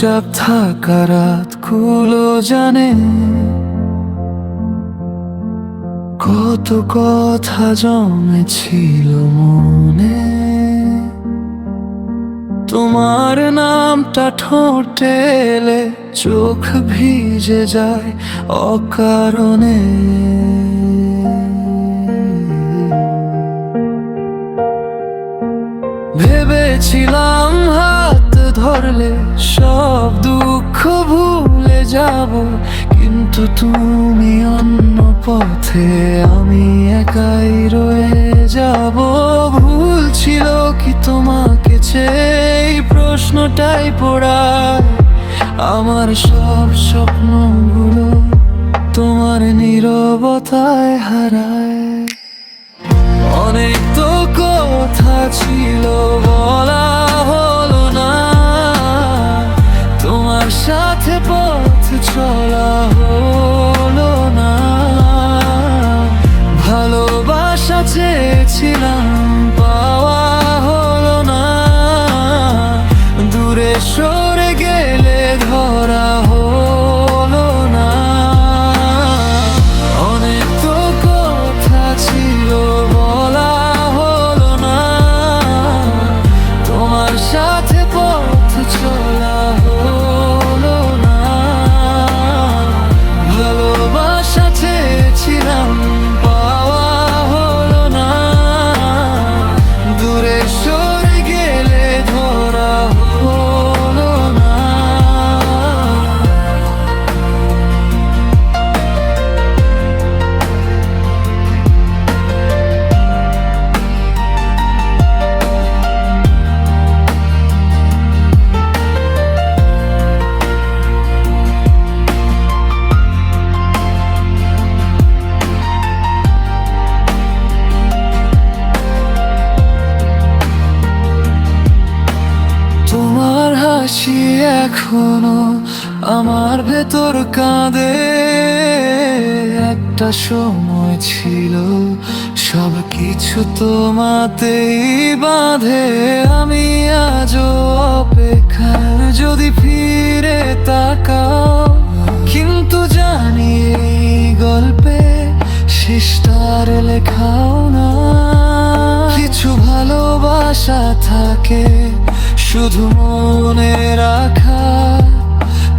চুপচাপ থাকা রাতগুলো জানে। কত কথা জমেছিল মনে। তোমার নামটা ঠোঁটে এলে চোখ ভিজে যায় অকারণে। যাব, কিন্তু তুমি অন্য পথে, আমি একাই রয়ে যাব। ভুল ছিল কি তোমাকে এই প্রশ্নটাই পড়ায় আমার সব স্বপ্নগুলো তোমার নীরবতায় হারায়। অনেক তো কথা ছিল, বলা হলো না। তোমার সাথে পথ চলা হলো না। ভালোবাসা চেয়েছিলাম হাসি এখনও, আমার ভেতর কাঁদে একটা সময় ছিল। সব কিছু তোমাতেই বাঁধে। আমি আজও অপেক্ষার যদি ফিরে তাকাও, কিন্তু জানি গল্পে শেষটার লেখাও না। কিছু ভালোবাসা থাকে শুধু মনে রাখা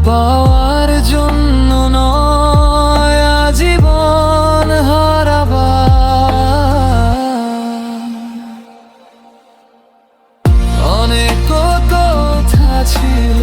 পাওয়ার জন্য নয় আজীবন হারাবা। অনেক কথা ছিল